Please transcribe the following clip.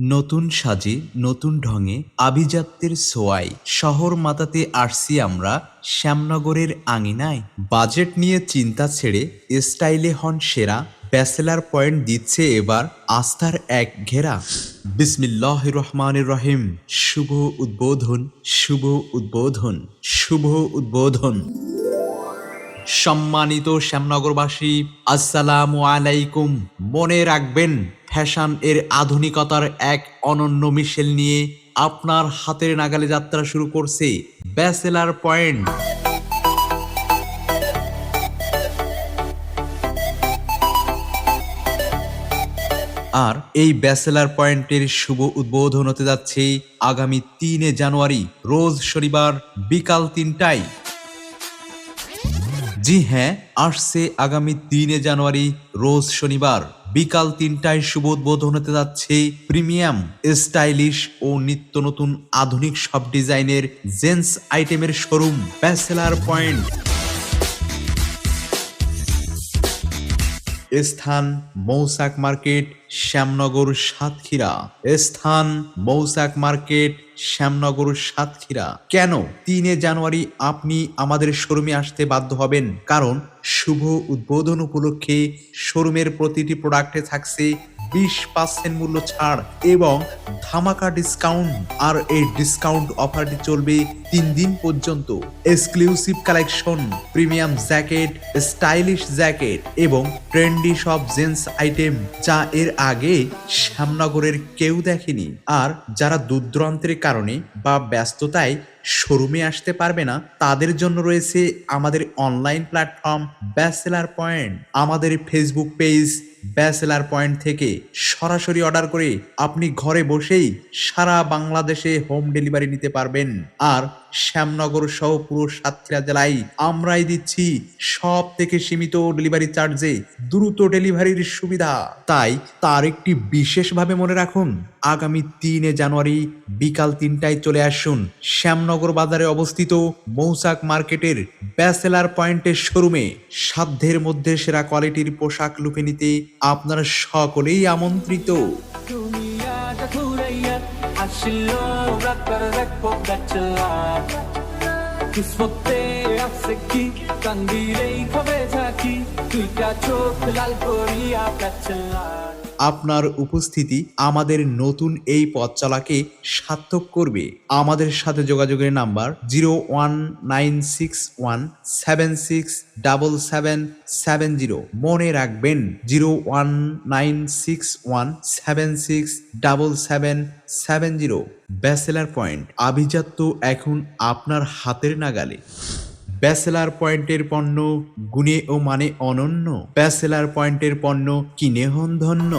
নতুন সাজে, নতুন ঢঙে আভিজাত্যের সোয়াই। শহর মাতাতে আসছি আমরা, শ্যামনগরের আঙিনায়। বাজেট নিয়ে চিন্তা ছেড়ে স্টাইলে হন সেরা, ব্যাচেলার পয়েন্ট দিচ্ছে এবার আস্থার এক ঘেরা। বিসমিল্লাহ রহমান রহিম। শুভ উদ্বোধন শুভ উদ্বোধন শুভ উদ্বোধন। সম্মানিত শ্যামনগরবাসী, আসসালামু আলাইকুম। মনে রাখবেন ফ্যাশন এর আধুনিকতার এক অনন্য মিশেল নিয়ে আপনার হাতের নাগালে যাত্রা শুরু করছে ব্যাচেলার পয়েন্ট। আর এই ব্যাচেলার পয়েন্টের শুভ উদ্বোধন হতে যাচ্ছে আগামী তিনে জানুয়ারি, রোজ শনিবার বিকাল তিনটায়। জি হ্যাঁ আসছে আগামী তিনে জানুয়ারি, রোজ শনিবার। বিকাল তিনটায় শুভ উদ্বোধন হতে যাচ্ছে প্রিমিয়াম, স্টাইলিশ ও নিত্য নতুন আধুনিক সব ডিজাইনের জেন্টস আইটেমের শোরুম, ব্যাচেলার পয়েন্ট। স্থান মৌসাক মার্কেট, শ্যামনগর সাতক্ষীরা। স্থান মৌসাক মার্কেট, শ্যামনগর সাতক্ষীরা। কেন তিনে জানুয়ারি আপনি আমাদের শোরুমে আসতে বাধ্য হবেন? কারণ শুভ উদ্বোধন উপলক্ষে শোরুমের প্রতিটি প্রোডাক্টে থাকছে বিশ পার্সেন্ট মূল্য ছাড় এবং ধামাকা ডিসকাউন্ট আর এই ডিসকাউন্ট অফারটি চলবে তিন দিন পর্যন্ত। Exclusive collection premium jacket stylish jacket এবং ট্রেন্ডি সব জেন্টস আইটেম যা এর আগে শ্যামনগরের কেউ দেখেনি। আর যারা দূরদূরান্তের কারণে বা ব্যস্ততায় শোরুমে আসতে পারবে না, তাদের জন্য রয়েছে আমাদের অনলাইন প্ল্যাটফর্ম ব্যাচেলার পয়েন্ট আমাদের ফেসবুক পেজ ব্যাচেলার পয়েন্ট থেকে সরাসরি অর্ডার করে আপনি ঘরে বসেই সারা বাংলাদেশে হোম ডেলিভারি নিতে পারবেন। আর শ্যামনগর সহ পুরো সাতক্ষীরা জেলায় আমরাই দিচ্ছি সব থেকে সীমিত ডেলিভারি চার্জে দ্রুত ডেলিভারির সুবিধা। তাই তার একটি বিশেষভাবে মনে রাখুন আগামী তিনে জানুয়ারি বিকাল তিনটায় চলে আসুন শ্যামনগর বাজারে অবস্থিত মৌসাক মার্কেটের ব্যাচেলার পয়েন্টের শোরুমে। সাধ্যের মধ্যে সেরা কোয়ালিটির পোশাক লুপে নিতে আপনারা সকলেই আমন্ত্রিত। চোখ লাল করিয়া আপনার উপস্থিতি আমাদের নতুন এই পথ চলাকে সার্থক করবে। আমাদের সাথে যোগাযোগের number zero one nine six one seven six double seven seven zero. মনে রাখবেন, zero one nine six one seven six double seven seven zero. Bachelor Point, আভিজাত্য এখন আপনার হাতের নাগালে। ব্যাচেলার পয়েন্টের পণ্য গুণে ও মানে অনন্য। ব্যাচেলার পয়েন্টের পণ্য কিনে হন ধন্য